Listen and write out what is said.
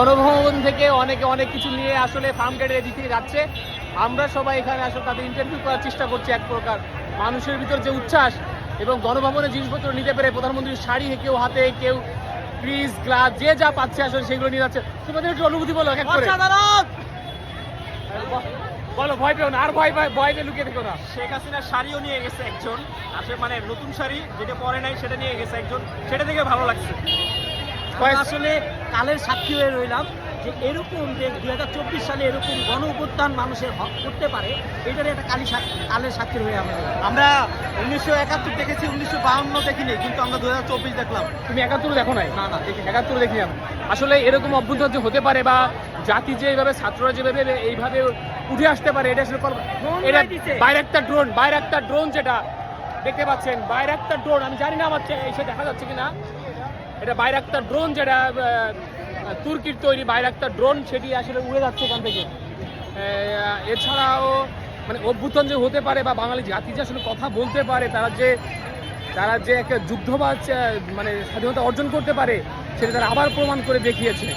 গণভবন থেকে অনেকে অনেক কিছু নিয়ে আসলে ফার্ম গেটের থেকে যাচ্ছে। আমরা সবাই এখানে আসলে তাদের ইন্টারভিউ করার চেষ্টা করছি এক প্রকার। মানুষের ভিতর যে উচ্ছ্বাস এবং গণভবনের জিনিসপত্র নিতে পেরে প্রধানমন্ত্রীর শাড়ি কেউ হাতে কেউ ফ্রিজ গ্লাস যে যা পাচ্ছে আসলে সেগুলো নিয়ে যাচ্ছে। তোমাদের একটু অনুভূতি বলো বলো ভয় পেও না আর ভয় ভয় ভয় পেয়ে লুকিয়ে থেকো না। শেখ হাসিনার শাড়িও নিয়ে গেছে একজন। আসলে মানে নতুন শাড়ি যেটা পরে নাই সেটা নিয়ে গেছে একজন। সেটা দেখে ভালো লাগছে। আসলে কালের সাক্ষী হয়ে রইলাম যে এরকম যে দুই হাজার চব্বিশ সালে এরকম গণ অভ্যুত্থান মানুষের হক করতে পারে এটার একটা কালী সাক্ষী কালের সাক্ষী হয়ে আমরা আমরা উনিশশো একাত্তর দেখেছি উনিশশো বাহান্ন দেখিনি কিন্তু আমরা দু হাজার চব্বিশ দেখলাম। তুমি একাত্তর দেখো নাই? না না দেখি একাত্তর দেখি আমি। আসলে এরকম অভ্যুত্থান যে হতে পারে বা জাতি যে এইভাবে ছাত্ররা যেভাবে এইভাবে উঠে আসতে পারে এটা আসলে এটা বাইরে একটা ড্রোন বাইরে একটা ড্রোন যেটা দেখতে পাচ্ছেন। বাইরে একটা ড্রোন আমি জানি না আমার এসে দেখা যাচ্ছে কিনা। এটা বাইরাক্তার ড্রোন যেটা তুর্কির তৈরি বাইরাক্তার ড্রোন সেটি আসলে উড়ে যাচ্ছে এখান থেকে। এছাড়াও মানে অভ্যুত্থান যে হতে পারে বা বাঙালি জাতি যে আসলে কথা বলতে পারে, তারা যে তারা যে একটা যুদ্ধবাজ মানে স্বাধীনতা অর্জন করতে পারে, সেটা তারা আবার প্রমাণ করে দেখিয়েছে।